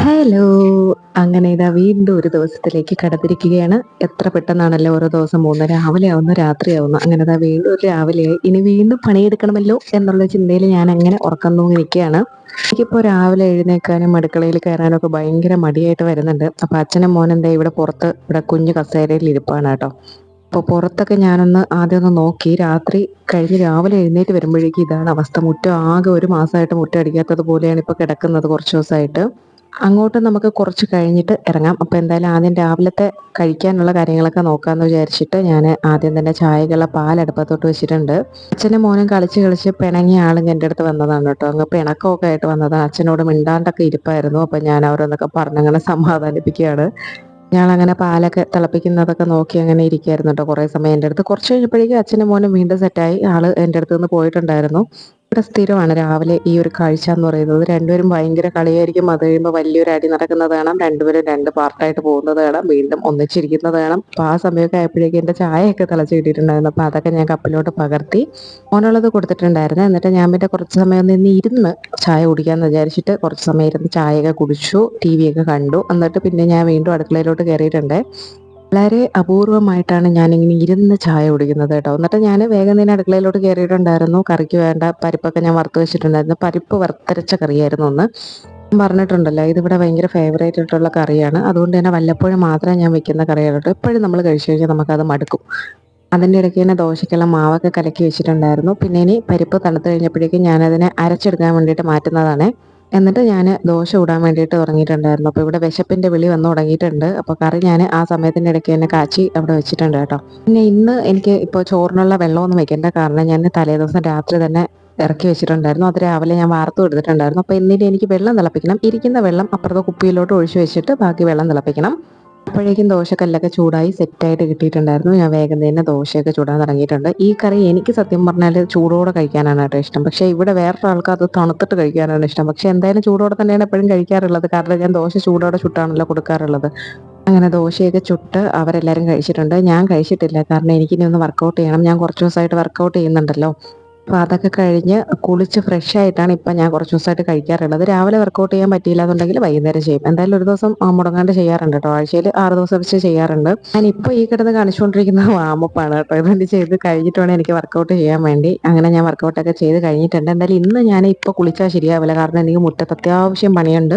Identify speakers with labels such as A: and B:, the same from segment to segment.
A: Hello. അങ്ങനെ ഇതാ വീണ്ടും ഒരു ദിവസത്തിലേക്ക് കടന്നിരിക്കുകയാണ്. എത്ര പെട്ടെന്നാണല്ലോ ഓരോ ദിവസം പോകുന്നത്. രാവിലെ ആവുന്നു രാത്രിയാവുന്നു അങ്ങനെ ഇതാ വീണ്ടും ഒരു രാവിലെയായി. ഇനി വീണ്ടും പണിയെടുക്കണമല്ലോ എന്നുള്ള ചിന്തയിൽ ഞാൻ അങ്ങനെ ഉറക്കം തൂങ്ങി നിൽക്കുകയാണ്. എനിക്കിപ്പോൾ രാവിലെ എഴുന്നേക്കാനും അടുക്കളയിൽ കയറാനും ഒക്കെ ഭയങ്കര മടിയായിട്ട് വരുന്നുണ്ട്. അപ്പൊ അച്ഛനും മോനെന്താ ഇവിടെ പുറത്ത് ഇവിടെ കുഞ്ഞു കസേരയിൽ ഇരിപ്പാണ് കേട്ടോ. അപ്പോൾ പുറത്തൊക്കെ ഞാനൊന്ന് ആദ്യം ഒന്ന് നോക്കി. രാത്രി കഴിഞ്ഞ് രാവിലെ എഴുന്നേറ്റ് വരുമ്പോഴേക്കും ഇതാണ് അവസ്ഥ. മുറ്റം ആകെ ഒരു മാസമായിട്ട് മുറ്റം അടിക്കാത്തത് പോലെയാണ് ഇപ്പോൾ കിടക്കുന്നത് കുറച്ച് ദിവസമായിട്ട്. അങ്ങോട്ട് നമുക്ക് കുറച്ച് കഴിഞ്ഞിട്ട് ഇറങ്ങാം. അപ്പോൾ എന്തായാലും ആദ്യം രാവിലത്തെ കഴിക്കാനുള്ള കാര്യങ്ങളൊക്കെ നോക്കാമെന്ന് വിചാരിച്ചിട്ട് ഞാൻ ആദ്യം തന്നെ ചായക്കുള്ള പാൽ അടുപ്പത്തോട്ട് വെച്ചിട്ടുണ്ട്. അച്ഛനും മോനും കളിച്ച് കളിച്ച് പിണങ്ങിയ ആളും എന്റെ അടുത്ത് വന്നതാണ് കേട്ടോ. അങ്ങ് പിണക്കമൊക്കെ ആയിട്ട് വന്നതാണ്. അച്ഛനോട് മിണ്ടാണ്ടൊക്കെ ഇരിപ്പായിരുന്നു. അപ്പോൾ ഞാൻ അവരൊന്നൊക്കെ പറഞ്ഞങ്ങനെ സമാധാനിപ്പിക്കുകയാണ്. ഞങ്ങളങ്ങനെ പാലൊക്കെ തിളപ്പിക്കുന്നതൊക്കെ നോക്കി അങ്ങനെ ഇരിക്കുകയായിരുന്നു കേട്ടോ കുറേ സമയം എന്റെ അടുത്ത്. കുറച്ച് കഴിഞ്ഞപ്പോഴേക്കും അച്ഛനും മോനും വീണ്ടും സെറ്റായി ആൾ എന്റെ അടുത്ത് നിന്ന് പോയിട്ടുണ്ടായിരുന്നു. ഇവിടെ സ്ഥിരമാണ്. രാവിലെ ഈ ഒരു കാഴ്ച എന്ന് പറയുന്നത് രണ്ടുപേരും ഭയങ്കര കളിയായിരിക്കും. അത് കഴിയുമ്പോൾ വലിയൊരു അടി നടക്കുന്നത് കാണാം. രണ്ടുപേരും രണ്ട് പാർട്ടായിട്ട് പോകുന്നത് കാണാം. വീണ്ടും ഒന്നിച്ചിരിക്കുന്നത് കാണാം. അപ്പോൾ ആ സമയമൊക്കെ ആയപ്പോഴേക്കും എന്റെ ചായയൊക്കെ തിളച്ച് കിട്ടിയിട്ടുണ്ടായിരുന്നു. അപ്പോൾ അതൊക്കെ ഞാൻ കപ്പിലോട്ട് പകർത്തി മോനുള്ളത് കൊടുത്തിട്ടുണ്ടായിരുന്നു. എന്നിട്ട് ഞാൻ പിന്നെ കുറച്ച് സമയം നിന്ന് ഇരുന്ന് ചായ കുടിക്കാമെന്ന് വിചാരിച്ചിട്ട് കുറച്ച് സമയം ഇരുന്ന് ചായയൊക്കെ കുടിച്ചു ടി വി ഒക്കെ കണ്ടു. എന്നിട്ട് പിന്നെ ഞാൻ വീണ്ടും അടുക്കളയിലോട്ട് കയറിയിട്ടുണ്ട്. വളരെ അപൂർവമായിട്ടാണ് ഞാനിങ്ങനെ ഇരുന്ന് ചായ കുടിക്കുന്നത് കേട്ടോ. എന്നിട്ട് ഞാൻ വേഗം തന്നെ അടുക്കളയിലോട്ട് കയറിയിട്ടുണ്ടായിരുന്നു. കറിക്ക് വേണ്ട പരിപ്പൊക്കെ ഞാൻ വറുത്ത് വെച്ചിട്ടുണ്ടായിരുന്നു. പരിപ്പ് വറുത്തരച്ച കറിയായിരുന്നു ഒന്ന് പറഞ്ഞിട്ടുണ്ടല്ലോ ഇതിവിടെ ഭയങ്കര ഫേവറേറ്റ് ആയിട്ടുള്ള കറിയാണ്. അതുകൊണ്ട് തന്നെ വല്ലപ്പോഴും മാത്രമേ ഞാൻ വെക്കുന്ന കറിയായിട്ടോ എപ്പോഴും നമ്മൾ കഴിച്ചു കഴിഞ്ഞാൽ നമുക്കത് മടുക്കും. അതിന്റെ ഇടയ്ക്ക് തന്നെ ദോശയ്ക്കുള്ള മാവൊക്കെ കലക്കി വെച്ചിട്ടുണ്ടായിരുന്നു. പിന്നെ ഇനി പരിപ്പ് തണുത്ത് കഴിഞ്ഞപ്പോഴേക്കും ഞാനതിനെ അരച്ചെടുക്കാൻ വേണ്ടിയിട്ട് മാറ്റുന്നതാണ്. എന്നിട്ട് ഞാൻ ദോശ ഇടാൻ വേണ്ടിയിട്ട് തുടങ്ങിയിട്ടുണ്ടായിരുന്നു അപ്പോൾ ഇവിടെ വിശപ്പിന്റെ വിളി വന്ന് തുടങ്ങിയിട്ടുണ്ട്. അപ്പോൾ കറി ഞാൻ ആ സമയത്തിന്റെ ഇടയ്ക്ക് തന്നെ കാച്ചി അവിടെ വെച്ചിട്ടുണ്ട് കേട്ടോ. പിന്നെ ഇന്ന് എനിക്ക് ഇപ്പോൾ ചോറിനുള്ള വെള്ളമൊന്നും വെക്കേണ്ട കാരണം ഞാൻ തലേദിവസം രാത്രി തന്നെ ഇറക്കി വെച്ചിട്ടുണ്ടായിരുന്നു. അത് രാവിലെ ഞാൻ വാർത്തു എടുത്തിട്ടുണ്ടായിരുന്നു. അപ്പോൾ എന്നിട്ട് എനിക്ക് വെള്ളം തിളപ്പിക്കണം. ഇരിക്കുന്ന വെള്ളം അപ്പുറത്തെ കുപ്പിയിലോട്ട് ഒഴിച്ചു വെച്ചിട്ട് ബാക്കി വെള്ളം തിളപ്പിക്കണം. അപ്പോഴേക്കും ദോശക്കല്ലൊക്കെ ചൂടായി സെറ്റായിട്ട് കിട്ടിയിട്ടുണ്ടായിരുന്നു. ഞാൻ വേഗം തന്നെ ദോശയൊക്കെ ചൂടാൻ തുടങ്ങിയിട്ടുണ്ട്. ഈ കറി എനിക്ക് സത്യം പറഞ്ഞാൽ ചൂടോടെ കഴിക്കാനാണ് കേട്ടോ ഇഷ്ടം. പക്ഷേ ഇവിടെ വേറൊരാൾക്ക് അത് തണുത്തിട്ട് കഴിക്കാനാണ് ഇഷ്ടം. പക്ഷേ എന്തായാലും ചൂടോടെ തന്നെയാണ് എപ്പോഴും കഴിക്കാറുള്ളത്. കാരണം ഞാൻ ദോശ ചൂടോടെ ചുട്ടാണല്ലോ കൊടുക്കാറുള്ളത്. അങ്ങനെ ദോശയൊക്കെ ചുട്ട് അവരെല്ലാവരും കഴിച്ചിട്ടുണ്ട്. ഞാൻ കഴിച്ചിട്ടില്ല. കാരണം എനിക്കിനി ഒന്ന് വർക്കൗട്ട് ചെയ്യണം. ഞാൻ കുറച്ച് ദിവസമായിട്ട് വർക്കൗട്ട് ചെയ്യുന്നുണ്ടല്ലോ. അപ്പോൾ അതൊക്കെ കഴിഞ്ഞ് കുളിച്ച് ഫ്രഷ് ആയിട്ടാണ് ഇപ്പം ഞാൻ കുറച്ച് ദിവസമായിട്ട് കഴിക്കാറുള്ളത്. രാവിലെ വർക്കൗട്ട് ചെയ്യാൻ പറ്റിയില്ല എന്നുണ്ടെങ്കിൽ വൈകുന്നേരം ചെയ്യും. എന്തായാലും ഒരു ദിവസം മുടങ്ങാണ്ട് ചെയ്യാറുണ്ട് കേട്ടോ ആഴ്ചയിൽ ആറ് ദിവസം വെച്ച് ചെയ്യാറുണ്ട്. ഞാൻ ഇപ്പോൾ ഈ കിടന്ന് കാണിച്ചുകൊണ്ടിരിക്കുന്ന വാമപ്പാണ് കേട്ടോ ഇതെന്ത് ചെയ്ത് കഴിഞ്ഞിട്ട് വേണം എനിക്ക് വർക്കൗട്ട് ചെയ്യാൻ വേണ്ടി. അങ്ങനെ ഞാൻ വർക്കൗട്ടൊക്കെ ചെയ്ത് കഴിഞ്ഞിട്ടുണ്ട്. എന്തായാലും ഇന്ന് ഞാൻ ഇപ്പോൾ കുളിച്ചാൽ ശരിയാവില്ല. കാരണം എനിക്ക് മുറ്റത്ത് അത്യാവശ്യം പണിയുണ്ട്.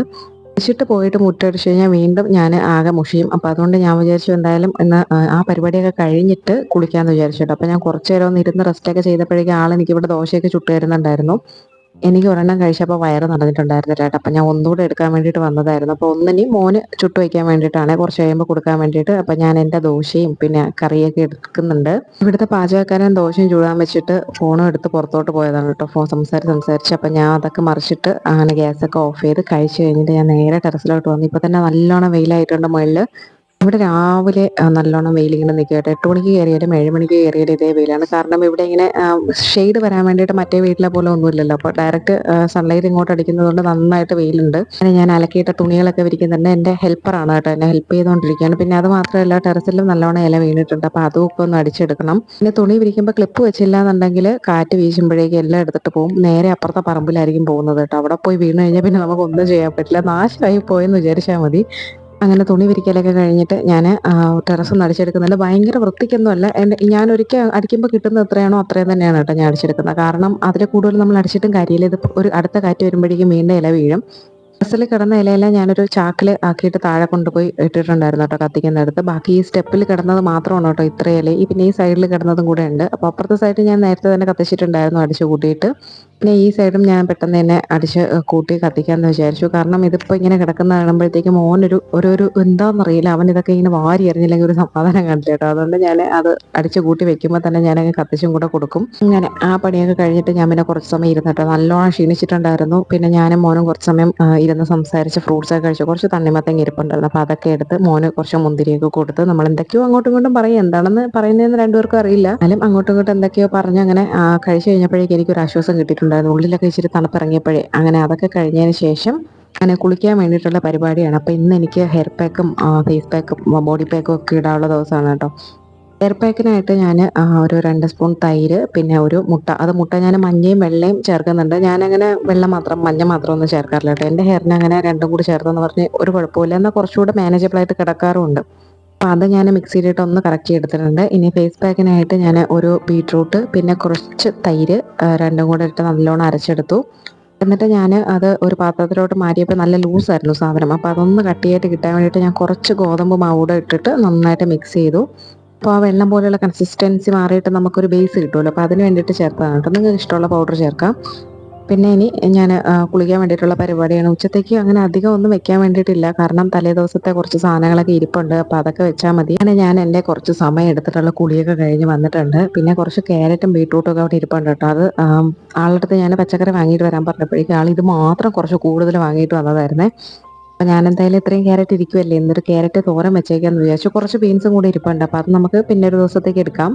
A: കുളിച്ചിട്ട് പോയിട്ട് മുട്ടടിച്ച് കഴിഞ്ഞാൽ വീണ്ടും ഞാൻ ആകെ മുഷിയും. അപ്പോൾ അതുകൊണ്ട് ഞാൻ വിചാരിച്ചു എന്തായാലും ഇന്ന് ആ, പരിപാടിയൊക്കെ കഴിഞ്ഞിട്ട് കുളിക്കാമെന്ന് വിചാരിച്ചിട്ട് അപ്പോൾ ഞാൻ കുറച്ചു നേരം ഒന്ന് ഇരുന്ന് റെസ്റ്റൊക്കെ ചെയ്തപ്പോഴേക്കും ആൾ എനിക്ക് ഇവിടെ ദോശയൊക്കെ ചുട്ട് തരുന്നുണ്ടായിരുന്നു എനിക്ക് ഒരെണ്ണം കഴിച്ചപ്പോൾ വയറ് നടന്നിട്ടുണ്ടായിരുന്നു ചേട്ടാ. അപ്പം ഞാൻ ഒന്നുകൂടെ എടുക്കാൻ വേണ്ടിയിട്ട് വന്നതായിരുന്നു. അപ്പോൾ ഒന്നിനി മോന് ചുട്ടു വയ്ക്കാൻ വേണ്ടിയിട്ടാണ്. കുറച്ച് കഴിയുമ്പോൾ കൊടുക്കാൻ വേണ്ടിയിട്ട്. അപ്പം ഞാൻ എന്റെ ദോശയും പിന്നെ കറിയൊക്കെ എടുക്കുന്നുണ്ട്. ഇവിടുത്തെ പാചകക്കാരൻ ദോശയും ചൂടാൻ വെച്ചിട്ട് ഫോണും എടുത്ത് പുറത്തോട്ട് പോയതാണ് കേട്ടോ. ഫോൺ സംസാരിച്ച് സംസാരിച്ച്. അപ്പം ഞാൻ അതൊക്കെ മറിച്ചിട്ട് അങ്ങനെ ഗ്യാസൊക്കെ ഓഫ് ചെയ്ത് കഴിച്ച് കഴിഞ്ഞിട്ട് ഞാൻ നേരെ ടെറസിലോട്ട് വന്നു. ഇപ്പം തന്നെ നല്ലോണം വെയിലായിട്ടുണ്ട് മുകളിൽ ഇവിടെ രാവിലെ നല്ലോണം വെയിൽ ഇങ്ങനെ നിൽക്കുക എട്ട് മണിക്ക് കയറിയാലും ഏഴ് മണിക്ക് കയറിയാലും ഇതേ വെയിലാണ്. കാരണം ഇവിടെ ഇങ്ങനെ ഷെയ്ഡ് വരാൻ വേണ്ടിയിട്ട് മറ്റേ വീട്ടിലെ പോലെ ഒന്നുമില്ലല്ലോ. അപ്പോൾ ഡയറക്റ്റ് സൺലൈറ്റ് ഇങ്ങോട്ട് അടിക്കുന്നതുകൊണ്ട് നന്നായിട്ട് വെയിലുണ്ട്. അങ്ങനെ ഞാൻ അലക്കിയിട്ട തുണികളൊക്കെ വിരിക്കുന്നുണ്ട്. എന്റെ ഹെൽപ്പറാണ് കേട്ടോ. എന്നെ ഹെൽപ്പ് ചെയ്തുകൊണ്ടിരിക്കുകയാണ് പിന്നെ അത് മാത്രമല്ല ടെറസിലും നല്ലോണം ഇല വീണിട്ടുണ്ട്. അപ്പോൾ അതും ഒക്കെ ഒന്ന് അടിച്ചെടുക്കണം. പിന്നെ തുണി വിരിക്കുമ്പോൾ ക്ലിപ്പ് വെച്ചില്ല എന്നുണ്ടെങ്കിൽ കാറ്റ് വീശുമ്പോഴേക്കും എല്ലാം എടുത്തിട്ട് പോകും നേരെ അപ്പുറത്തെ പറമ്പിലായിരിക്കും പോകുന്നത് കേട്ടോ. അവിടെ പോയി വീണ് കഴിഞ്ഞാൽ പിന്നെ നമുക്ക് ഒന്നും ചെയ്യാൻ പറ്റില്ല. നാശമായി പോയെന്ന് വിചാരിച്ചാൽ മതി. അങ്ങനെ തുണി വിരിക്കലൊക്കെ കഴിഞ്ഞിട്ട് ഞാൻ ടെറസ് ഒന്ന് ഭയങ്കര വൃത്തിക്കൊന്നുമല്ല. എന്റെ ഞാൻ ഒരിക്കൽ അടിക്കുമ്പോൾ കിട്ടുന്ന എത്രയാണോ അത്രയും തന്നെയാണ് കേട്ടോ ഞാൻ അടിച്ചെടുക്കുന്നത്. കാരണം അതിൽ കൂടുതൽ നമ്മൾ അടിച്ചിട്ടും കാര്യമില്ല. ഇത് ഒരു അടുത്ത കാറ്റ് വരുമ്പോഴേക്കും വീണ്ടും ഇല വീഴും. ബസ്സിൽ കിടന്ന ഇലയെല്ലാം ഞാനൊരു ചാക്കിൽ ആക്കിയിട്ട് താഴെ കൊണ്ടുപോയി ഇട്ടിട്ടുണ്ടായിരുന്നു കേട്ടോ കത്തിക്കുന്നിടത്ത് ബാക്കി ഈ സ്റ്റെപ്പിൽ കിടന്നത് മാത്രമാണ് കേട്ടോ ഇത്ര ഇല. ഈ പിന്നെ ഈ സൈഡിൽ കിടന്നതും കൂടെ ഉണ്ട്. അപ്പോൾ അപ്പുറത്തെ സൈഡിൽ ഞാൻ നേരത്തെ തന്നെ കത്തിച്ചിട്ടുണ്ടായിരുന്നു അടിച്ചു കൂട്ടിയിട്ട് പിന്നെ ഈ സൈഡും ഞാൻ പെട്ടെന്ന് തന്നെ അടിച്ച് കൂട്ടി കത്തിക്കാമെന്ന് വിചാരിച്ചു. കാരണം ഇതിപ്പോൾ ഇങ്ങനെ കിടക്കുന്ന കാണുമ്പോഴത്തേക്കും മോനൊരു ഒരു ഒരു എന്താണെന്നറിയില്ല അവൻ ഇതൊക്കെ ഇങ്ങനെ വാരി എറിഞ്ഞില്ലെങ്കിൽ ഒരു സമാധാനം കണ്ടില്ല കേട്ടോ. അതുകൊണ്ട് ഞാൻ അത് അടിച്ച് കൂട്ടി വെക്കുമ്പോൾ തന്നെ ഞാൻ അങ്ങ് കത്തിച്ചും കൂടെ കൊടുക്കും. അങ്ങനെ ആ പണിയൊക്കെ കഴിഞ്ഞിട്ട് ഞാൻ പിന്നെ കുറച്ച് സമയം ഇരുന്നിട്ട് നല്ലോണം ക്ഷീണിച്ചിട്ടുണ്ടായിരുന്നു. പിന്നെ ഞാനും മോനും കുറച്ച് സമയം ഇരുന്ന് സംസാരിച്ച് ഫ്രൂട്ട്സ് ഒക്കെ കഴിച്ചു. കുറച്ച് തണ്ണിമത്തങ്ങ ഇരിപ്പുണ്ടായിരുന്നു. അപ്പോൾ അതൊക്കെ എടുത്ത് മോന് കുറച്ച് മുന്തിരിയൊക്കെ കൊടുത്ത് നമ്മൾ എന്തൊക്കെയോ അങ്ങോട്ടും ഇങ്ങോട്ടും പറയും. എന്താണെന്ന് പറയുന്നതെന്ന് രണ്ടുപേർക്കും അറിയില്ല. എന്നാലും അങ്ങോട്ടും ഇങ്ങോട്ടും എന്തൊക്കെയോ പറഞ്ഞ് അങ്ങനെ കഴിച്ചു കഴിഞ്ഞപ്പോഴേക്കും എനിക്കൊരു ആശ്വാസം കിട്ടിയിട്ടുണ്ടായിരുന്നു ഉള്ളിലൊക്കെ ഇച്ചിരി തണുപ്പിറങ്ങിയപ്പോഴേ അങ്ങനെ അതൊക്കെ കഴിഞ്ഞതിന് ശേഷം അങ്ങനെ കുളിക്കാൻ വേണ്ടിയിട്ടുള്ള പരിപാടിയാണ്. അപ്പോൾ ഇന്ന് എനിക്ക് ഹെയർ പാക്കും ഫേസ് പാക്കും ബോഡി പാക്കും ഒക്കെ ഇടാനുള്ള ദിവസമാണ് കേട്ടോ. ഹെയർ പാക്കിനായിട്ട് ഞാൻ ഒരു രണ്ട് സ്പൂൺ തൈര് പിന്നെ ഒരു മുട്ട. അത് മുട്ട ഞാൻ മഞ്ഞയും വെള്ളയും ചേർക്കുന്നുണ്ട്. ഞാനങ്ങനെ വെള്ളം മാത്രം മഞ്ഞ മാത്രം ഒന്നും ചേർക്കാറില്ല കേട്ടോ. എന്റെ ഹെയറിന് അങ്ങനെ രണ്ടും കൂടി ചേർത്തെന്ന് പറഞ്ഞ് ഒരു കുഴപ്പമില്ല എന്നാൽ കുറച്ചുകൂടെ മാനേജബിളായിട്ട് കിടക്കാറുമുണ്ട്. അപ്പോൾ അത് ഞാൻ മിക്സിയിലിട്ട് ഒന്ന് കറക്കി എടുത്തിട്ടുണ്ട് ഇനി ഫേസ് പാക്കിനായിട്ട് ഞാൻ ഒരു ബീട്രൂട്ട് പിന്നെ കുറച്ച് തൈര് രണ്ടും കൂടെ ഇട്ട് നല്ലോണം അരച്ചെടുത്തു. എന്നിട്ട് ഞാൻ അത് ഒരു പാത്രത്തിലോട്ട് മാറ്റിയപ്പോൾ നല്ല ലൂസായിരുന്നു സാധനം. അപ്പോൾ അതൊന്ന് കട്ടിയായിട്ട് കിട്ടാൻ വേണ്ടിയിട്ട് ഞാൻ കുറച്ച് ഗോതമ്പ് മാവൂടെ ഇട്ടിട്ട് നന്നായിട്ട് മിക്സ് ചെയ്തു. അപ്പോൾ ആ വെള്ളം പോലെയുള്ള കൺസിസ്റ്റൻസി മാറിയിട്ട് നമുക്കൊരു ബേസ് കിട്ടുമല്ലോ. അപ്പോൾ അതിന് വേണ്ടിയിട്ട് ചേർത്തതാണ്. കേട്ടോ നിങ്ങൾക്ക് ഇഷ്ടമുള്ള പൗഡർ ചേർക്കാം. പിന്നെ ഇനി ഞാൻ കുളിക്കാൻ വേണ്ടിയിട്ടുള്ള പരിപാടിയാണ്. ഉച്ചത്തേക്ക് അങ്ങനെ അധികം ഒന്നും വെക്കാൻ വേണ്ടിയിട്ടില്ല. കാരണം തലേ ദിവസത്തെ കുറച്ച് സാധനങ്ങളൊക്കെ ഇരിപ്പുണ്ട്. അപ്പോൾ അതൊക്കെ വെച്ചാൽ മതി. അങ്ങനെ ഞാൻ എന്റെ കുറച്ച് സമയം എടുത്തിട്ടുള്ള കുളിയൊക്കെ കഴിഞ്ഞ് വന്നിട്ടുണ്ട്. പിന്നെ കുറച്ച് ക്യാരറ്റും ബീട്രൂട്ടും ഒക്കെ അവിടെ ഇരിപ്പുണ്ട് കേട്ടോ. അത് ആം, ആളുടെ അടുത്ത് ഞാൻ പച്ചക്കറി വാങ്ങിയിട്ട് വരാൻ പറഞ്ഞപ്പോഴേക്കും ആൾ ഇത് മാത്രം കുറച്ച് കൂടുതൽ വാങ്ങിയിട്ട് വന്നതായിരുന്നേ. അപ്പോൾ ഞാൻ എന്തായാലും ഇത്രയും ക്യാരറ്റ് ഇരിക്കുമല്ലേ എന്നൊരു ക്യാരറ്റ് തോരൻ വെച്ചേക്കാന്ന് വിചാരിച്ചു. കുറച്ച് ബീൻസും കൂടി ഇരിപ്പുണ്ട്. അപ്പോൾ അത് നമുക്ക് പിന്നെ ഒരു ദിവസത്തേക്ക് എടുക്കാം.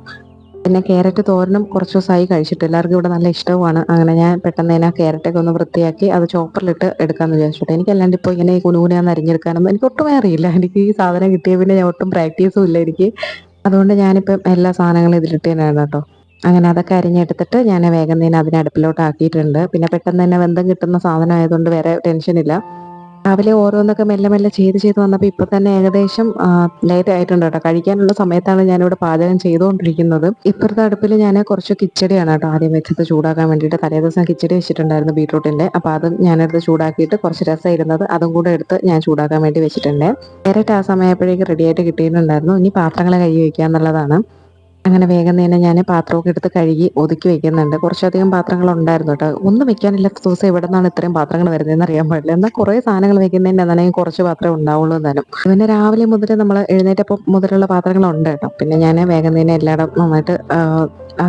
A: പിന്നെ ക്യാരറ്റ് തോരനും കുറച്ച് ദിവസമായി കഴിച്ചിട്ട് എല്ലാവർക്കും ഇവിടെ നല്ല ഇഷ്ടവുമാണ്. അങ്ങനെ ഞാൻ പെട്ടെന്ന് തന്നെ ക്യാരറ്റൊക്കെ ഒന്ന് വൃത്തിയാക്കി അത് ചോപ്പറിലിട്ട് എടുക്കാമെന്ന് വിചാരിച്ചിട്ട്. എനിക്ക് അല്ലാണ്ട് ഇപ്പോൾ ഇങ്ങനെ കുനുകുനാന്ന് അരിഞ്ഞെടുക്കാനൊന്നും എനിക്ക് ഒട്ടുമേ അറിയില്ല. എനിക്ക് ഈ സാധനം കിട്ടിയ പിന്നെ ഞാൻ ഒട്ടും പ്രാക്ടീസും ഇല്ല എനിക്ക്. അതുകൊണ്ട് ഞാനിപ്പം എല്ലാ സാധനങ്ങളും ഇതിലിട്ട് തന്നെയാണ് കേട്ടോ. അങ്ങനെ അതൊക്കെ അരിഞ്ഞെടുത്തിട്ട് ഞാൻ വേഗം തന്നെ അതിനെ അടുപ്പിലോട്ട് ആക്കിയിട്ടുണ്ട് പിന്നെ പെട്ടെന്ന് തന്നെ വെന്തം കിട്ടുന്ന സാധനം ആയതുകൊണ്ട് വേറെ ടെൻഷനില്ല രാവിലെ ഓരോന്നൊക്കെ മെല്ലെ മെല്ലെ ചെയ്ത് ചെയ്ത് വന്നപ്പോൾ ഇപ്പൊ തന്നെ ഏകദേശം ലേറ്റ് ആയിട്ടുണ്ട് കേട്ടോ. കഴിക്കാനുള്ള സമയത്താണ് ഞാനിവിടെ പാചകം ചെയ്തുകൊണ്ടിരിക്കുന്നത്. ഇപ്പുറത്തെ അടുപ്പിൽ ഞാൻ കുറച്ച് കിച്ചടിയാണ് കേട്ടോ ആദ്യം വെച്ചത് ചൂടാക്കാൻ വേണ്ടിയിട്ട്. തലേ ദിവസം കിച്ചടി വെച്ചിട്ടുണ്ടായിരുന്നു ബീട്രൂട്ടിന്റെ. അപ്പോൾ അതും ഞാനെടുത്ത് ചൂടാക്കിയിട്ട് കുറച്ച് രസം ഇരുന്നത് അതും കൂടെ എടുത്ത് ഞാൻ ചൂടാക്കാൻ വേണ്ടി വെച്ചിട്ടുണ്ട്. നേരിട്ട് ആ സമയപ്പോഴേക്ക് റെഡിയായിട്ട് കിട്ടിയിട്ടുണ്ടായിരുന്നു. ഇനി പാത്രങ്ങളെ കഴുകി വയ്ക്കുക എന്നുള്ളതാണ് അങ്ങനെ വേഗം തന്നെ ഞാൻ പാത്രമൊക്കെ എടുത്ത് കഴുകി ഒതുക്കി വെക്കുന്നുണ്ട്. കുറച്ചധികം പാത്രങ്ങൾ ഉണ്ടായിരുന്നു കേട്ടോ. ഒന്നും വെക്കാനില്ലാത്ത ദിവസം എവിടെ നിന്നാണ് ഇത്രയും പാത്രങ്ങൾ വരുന്നതെന്ന് അറിയാൻ പാടില്ല. എന്നാൽ കുറേ സാധനങ്ങൾ വെക്കുന്നതിന്റെ എന്നാണെങ്കിൽ കുറച്ച് പാത്രമേ ഉണ്ടാവുള്ളൂ എന്നാലും. പിന്നെ രാവിലെ മുതൽ നമ്മൾ എഴുന്നേറ്റപ്പോൾ മുതലുള്ള പാത്രങ്ങളുണ്ട് കേട്ടോ. പിന്നെ ഞാൻ വേഗം തന്നെ എല്ലായിടം നന്നായിട്ട് ആ,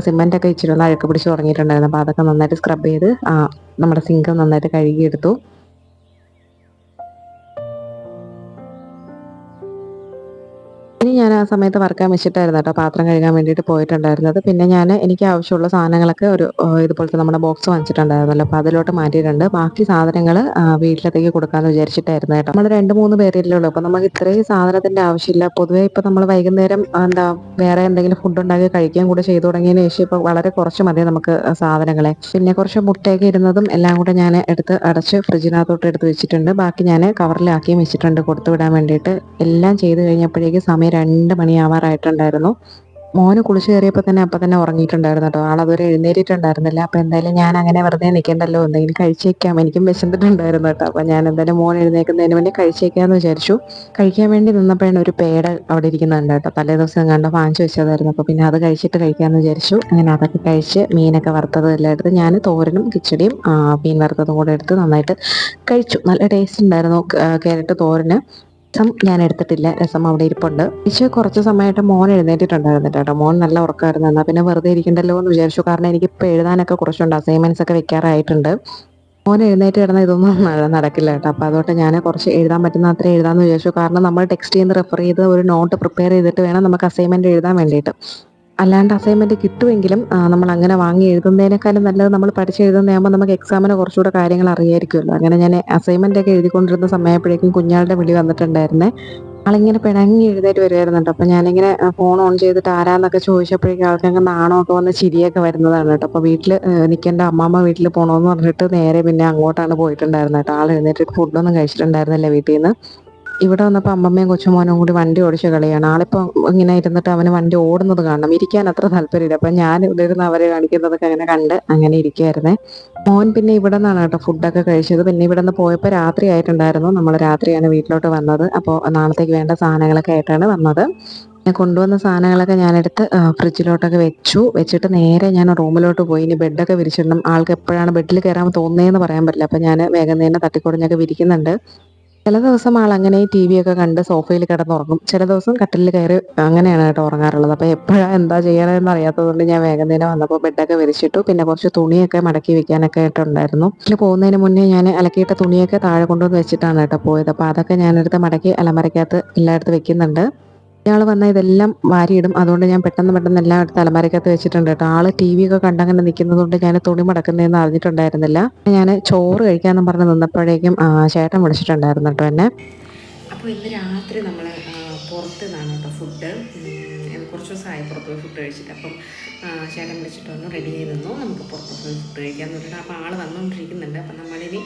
A: സിമെന്റ് ഒക്കെ ഇച്ചിരി ഒന്ന് അഴുക്ക് പിടിച്ച് തുടങ്ങിയിട്ടുണ്ടായിരുന്നു അപ്പോൾ അതൊക്കെ നന്നായിട്ട് സ്ക്രബ് ചെയ്ത് നമ്മുടെ സിങ്ക് നന്നായിട്ട് കഴുകിയെടുത്തു. ആ സമയത്ത് വറുക്കാൻ വെച്ചിട്ടായിരുന്നു കേട്ടോ. പാത്രം കഴുകാൻ വേണ്ടിയിട്ട് പോയിട്ടുണ്ടായിരുന്നത്. പിന്നെ ഞാൻ എനിക്ക് ആവശ്യമുള്ള സാധനങ്ങളൊക്കെ ഒരു ഇതുപോലത്തെ നമ്മുടെ ബോക്സ് വാങ്ങിച്ചിട്ടുണ്ടായിരുന്നല്ലോ. അപ്പോൾ അതിലോട്ട് മാറ്റിയിട്ടുണ്ട്. ബാക്കി സാധനങ്ങൾ വീട്ടിലത്തേക്ക് കൊടുക്കാമെന്ന് വിചാരിച്ചിട്ടായിരുന്നു കേട്ടോ. നമ്മൾ രണ്ട് മൂന്ന് പേരല്ലേ ഉള്ളൂ. അപ്പോൾ നമുക്ക് ഇത്രയും സാധനത്തിന്റെ ആവശ്യമില്ല. പൊതുവേ ഇപ്പോൾ നമ്മൾ വൈകുന്നേരം എന്താ വേറെ എന്തെങ്കിലും ഫുഡ് ഉണ്ടാക്കി കഴിക്കാൻ കൂടെ ചെയ്തു തുടങ്ങിയതിന് ശേഷം ഇപ്പോൾ വളരെ കുറച്ച് മതി നമുക്ക് സാധനങ്ങളെ. പിന്നെ കുറച്ച് മുട്ടയൊക്കെ ഇരുന്നതും എല്ലാം കൂടെ ഞാൻ എടുത്ത് അടച്ച് ഫ്രിഡ്ജിനകത്തോട്ട് എടുത്ത് വെച്ചിട്ടുണ്ട്. ബാക്കി ഞാൻ കവറിലാക്കിയും വെച്ചിട്ടുണ്ട്. കൊടുത്തു വിടാൻ വേണ്ടിയിട്ട്. എല്ലാം ചെയ്ത് കഴിഞ്ഞപ്പോഴേക്കും സമയം രണ്ട് മണിയാവാറായിട്ടുണ്ടായിരുന്നു. മോന് കുളിച്ച് കയറിയപ്പോൾ തന്നെ അപ്പം തന്നെ ഉറങ്ങിയിട്ടുണ്ടായിരുന്നു കേട്ടോ. ആളതുവരെ എഴുന്നേറ്റിട്ടുണ്ടായിരുന്നില്ല. അപ്പോൾ എന്തായാലും ഞാൻ അങ്ങനെ വെറുതെ നിൽക്കണ്ടല്ലോ എന്തെങ്കിലും കഴിച്ചേക്കാം എനിക്കും വിശന്നിട്ടുണ്ടായിരുന്നു കേട്ടോ. അപ്പോൾ ഞാൻ എന്തായാലും മോൻ എഴുന്നേൽക്കുന്നതിന് വേണ്ടി കഴിച്ചേക്കാമെന്ന് വിചാരിച്ചു. കഴിക്കാൻ വേണ്ടി നിന്നപ്പോഴാണ് ഒരു പേട അവിടെ ഇരിക്കുന്നുണ്ട് കേട്ടോ. തലേ ദിവസം കണ്ട വാങ്ങിച്ചു വെച്ചതായിരുന്നു. അപ്പോൾ പിന്നെ അത് കഴിച്ചിട്ട് കഴിക്കാമെന്ന് വിചാരിച്ചു. അങ്ങനെ അതൊക്കെ കഴിച്ച് മീനൊക്കെ വറുത്തത് എല്ലാം എടുത്ത് ഞാൻ തോരനും കിച്ചടിയും മീൻ വറുത്തതും കൂടെ എടുത്ത് നന്നായിട്ട് കഴിച്ചു. നല്ല ടേസ്റ്റ് ഉണ്ടായിരുന്നു ക്യാരറ്റ് തോരന്. രസം ഞാൻ എടുത്തിട്ടില്ല. രസം അവിടെ ഇരിപ്പുണ്ട്. പക്ഷേ കുറച്ച് സമയമായിട്ട് മോൻ എഴുന്നേറ്റിട്ടുണ്ടായിരുന്നു കേട്ടോ. മോൻ നല്ല ഉറക്കമായിരുന്നു. എന്നാൽ പിന്നെ വെറുതെ ഇരിക്കണ്ടല്ലോ എന്ന് വിചാരിച്ചു. കാരണം എനിക്ക് ഇപ്പോൾ എഴുതാനൊക്കെ കുറച്ചുണ്ട്. അസൈൻമെന്റ്സ് ഒക്കെ വെക്കാറായിട്ടുണ്ട്. മോൻ എഴുന്നേറ്റ് കിടന്ന ഇതൊന്നും നട- നടക്കില്ല കേട്ടോ. അപ്പോൾ അതുകൊണ്ട് ഞാൻ കുറച്ച് എഴുതാൻ പറ്റുന്ന അത്ര എഴുതാമെന്ന് വിചാരിച്ചു. കാരണം നമ്മൾ ടെക്സ്റ്റ് ചെയ്യുന്ന റെഫർ ചെയ്ത് ഒരു നോട്ട് പ്രിപ്പയർ ചെയ്തിട്ട് വേണം നമുക്ക് അസൈൻമെന്റ് എഴുതാൻ വേണ്ടിയിട്ട്. അല്ലാണ്ട് അസൈൻമെന്റ് കിട്ടുമെങ്കിലും നമ്മൾ അങ്ങനെ വാങ്ങി എഴുതുന്നതിനേക്കാളും നല്ലത് നമ്മൾ പഠിച്ച് എഴുതുന്നതാകുമ്പോൾ നമുക്ക് എക്സാമിന് കുറച്ചുകൂടെ കാര്യങ്ങൾ അറിയായിരിക്കുമല്ലോ. അങ്ങനെ ഞാൻ അസൈൻമെന്റ് ഒക്കെ എഴുതിക്കൊണ്ടിരുന്ന സമയപ്പോഴേക്കും കുഞ്ഞാളുടെ വിളി വന്നിട്ടുണ്ടായിരുന്നേ. ആളിങ്ങനെ പിണങ്ങി എഴുന്നേറ്റ് വരുമായിരുന്നുണ്ട് അപ്പം ഞാനിങ്ങനെ ഫോൺ ഓൺ ചെയ്തിട്ട് ആരാന്നൊക്കെ ചോദിച്ചപ്പോഴേക്കും ആൾക്ക് അങ്ങ് നാണമൊക്കെ വന്ന് ചിരിയൊക്കെ വരുന്നതാണ് കേട്ടോ. അപ്പോൾ വീട്ടിൽ നിൽക്കേണ്ട അമ്മാമ്മ വീട്ടിൽ പോകണമെന്ന് പറഞ്ഞിട്ട് നേരെ പിന്നെ അങ്ങോട്ടാണ് പോയിട്ടുണ്ടായിരുന്നത് കേട്ടോ. ആൾ എഴുന്നേറ്റ് ഫുഡൊന്നും കഴിച്ചിട്ടുണ്ടായിരുന്നില്ല വീട്ടിൽ നിന്ന് ഇവിടെ വന്നപ്പോൾ അമ്മമ്മയും കൊച്ചുമോനും കൂടി വണ്ടി ഓടിച്ച കളിയാണ്. ആളിപ്പോൾ ഇങ്ങനെ ഇരുന്നിട്ട് അവന് വണ്ടി ഓടുന്നത് കാണണം. ഇരിക്കാൻ അത്ര താല്പര്യമില്ല. അപ്പം ഞാൻ ഇവിടെ ഇരുന്ന് അവരെ കാണിക്കുന്നതൊക്കെ അങ്ങനെ കണ്ട് അങ്ങനെ ഇരിക്കുമായിരുന്നേ മോൻ പിന്നെ ഇവിടെ നിന്നാണ് കേട്ടോ ഫുഡൊക്കെ കഴിച്ചത്. പിന്നെ ഇവിടെ നിന്ന് പോയപ്പോൾ രാത്രി ആയിട്ടുണ്ടായിരുന്നു. നമ്മൾ രാത്രിയാണ് വീട്ടിലോട്ട് വന്നത്. അപ്പോൾ നാളത്തേക്ക് വേണ്ട സാധനങ്ങളൊക്കെ ആയിട്ടാണ് വന്നത്. ഞാൻ കൊണ്ടുവന്ന സാധനങ്ങളൊക്കെ ഞാനെടുത്ത് ഫ്രിഡ്ജിലോട്ടൊക്കെ വെച്ചു. വെച്ചിട്ട് നേരെ ഞാൻ റൂമിലോട്ട് പോയി. ഇനി ബെഡൊക്കെ വിരിച്ചിടണം. ആൾക്ക് എപ്പോഴാണ് ബെഡിൽ കയറാൻ തോന്നുന്നതെന്ന് പറയാൻ പറ്റില്ല. അപ്പം ഞാൻ വേഗം തന്നെ തട്ടിക്കൊടഞ്ഞൊക്കെ വിരിക്കുന്നുണ്ട്. ചില ദിവസം ആൾ അങ്ങനെ ടി വി ഒക്കെ കണ്ട് സോഫയിൽ കിടന്നുറങ്ങും. ചില ദിവസം കട്ടിലിൽ കയറി അങ്ങനെയാണ് കേട്ടോ ഉറങ്ങാറുള്ളത്. അപ്പോൾ എപ്പോഴാണ് എന്താ ചെയ്യണമെന്ന് അറിയാത്തതുകൊണ്ട് ഞാൻ വേഗം വന്നപ്പോൾ ബെഡൊക്കെ വിരിച്ചിട്ടു. പിന്നെ കുറച്ച് തുണിയൊക്കെ മടക്കി വെക്കാനൊക്കെ ആയിട്ടുണ്ടായിരുന്നു പിന്നെ പോകുന്നതിന് മുന്നേ ഞാൻ അലക്കിയിട്ട തുണിയൊക്കെ താഴെ കൊണ്ടുവന്ന് വെച്ചിട്ടാണ് കേട്ടോ പോയത്. അപ്പോൾ അതൊക്കെ ഞാനെടുത്ത് മടക്കി അലമരക്കകത്ത് എല്ലായിടത്തും വെക്കുന്നുണ്ട്. ഇയാൾ വന്നാൽ ഇതെല്ലാം വാരിയിടും. അതുകൊണ്ട് ഞാൻ പെട്ടെന്ന് പെട്ടെന്ന് എല്ലാം എടുത്ത് അലമാരക്കകത്ത് വെച്ചിട്ടുണ്ട് കേട്ടോ. ആൾ ടി വി ഒക്കെ കണ്ടങ്ങനെ നിൽക്കുന്നത് കൊണ്ട് ഞാൻ തുണി മടക്കുന്നതെന്ന് അറിഞ്ഞിട്ടുണ്ടായിരുന്നില്ല. ഞാൻ ചോറ് കഴിക്കാമെന്ന് പറഞ്ഞ് നിന്നപ്പോഴേക്കും ചേട്ടൻ വിളിച്ചിട്ടുണ്ടായിരുന്നു കേട്ടോ എന്നെ. അപ്പോൾ ഇന്ന് രാത്രി നമ്മൾ
B: പുറത്ത് നിന്നാണ് കേട്ടോ ഫുഡ്. കുറച്ച് ദിവസമായി പുറത്ത് പോയി ഫുഡ് കഴിച്ചിട്ട്. അപ്പം ശേഖരം വിളിച്ചിട്ട് വന്നു റെഡി ചെയ്ത് നിന്നു. നമുക്ക് പുറത്ത് പോയി ഫുഡ് കഴിക്കാമെന്ന് പറഞ്ഞിട്ട് അപ്പോൾ ആൾ വന്നുകൊണ്ടിരിക്കുന്നുണ്ട് അപ്പം നമ്മളിനി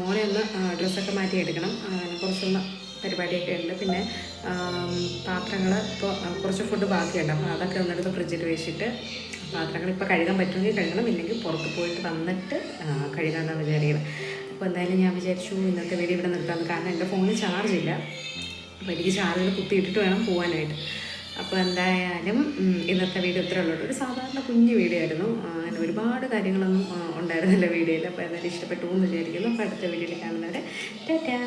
B: മോനെ ഒന്ന് ഡ്രസ്സൊക്കെ മാറ്റി എടുക്കണം കുറച്ചൊന്ന് പരിപാടിയൊക്കെ ഉണ്ട്. പിന്നെ പാത്രങ്ങൾ ഇപ്പോൾ കുറച്ച് ഫുഡ് ബാക്കിയുണ്ട്. അപ്പോൾ അതൊക്കെ ഒന്നെടുത്ത് ഫ്രിഡ്ജിൽ വെച്ചിട്ട് പാത്രങ്ങൾ ഇപ്പോൾ കഴുകാൻ പറ്റുമെങ്കിൽ കഴുകണം. ഇല്ലെങ്കിൽ പുറത്ത് പോയിട്ട് വന്നിട്ട് കഴുകാമെന്നാണ് വിചാരിക്കുന്നത് അപ്പോൾ എന്തായാലും ഞാൻ വിചാരിച്ചു ഇന്നത്തെ വീഡിയോ ഇവിടെ നിർത്താമെന്ന് കാരണം എന്റെ ഫോണിൽ ചാർജ് ഇല്ല. അപ്പോൾ എനിക്ക് ചാർജിൽ കുത്തിയിട്ടിട്ട് വേണം പോകാനായിട്ട് അപ്പോൾ എന്തായാലും ഇന്നത്തെ വീഡിയോ ഇത്രേ ഉള്ളൂ. ഒരു സാധാരണ കുഞ്ഞു വീഡിയോ ആയിരുന്നു. അങ്ങനെ ഒരുപാട് കാര്യങ്ങളൊന്നും ഉണ്ടായിരുന്നില്ല വീഡിയോയിൽ അപ്പോൾ എന്തായാലും ഇഷ്ടപ്പെട്ടു എന്ന് വിചാരിക്കുന്നു. അപ്പോൾ അടുത്ത വീഡിയോയിൽ കാണുന്നവരെ ടാറ്റാ.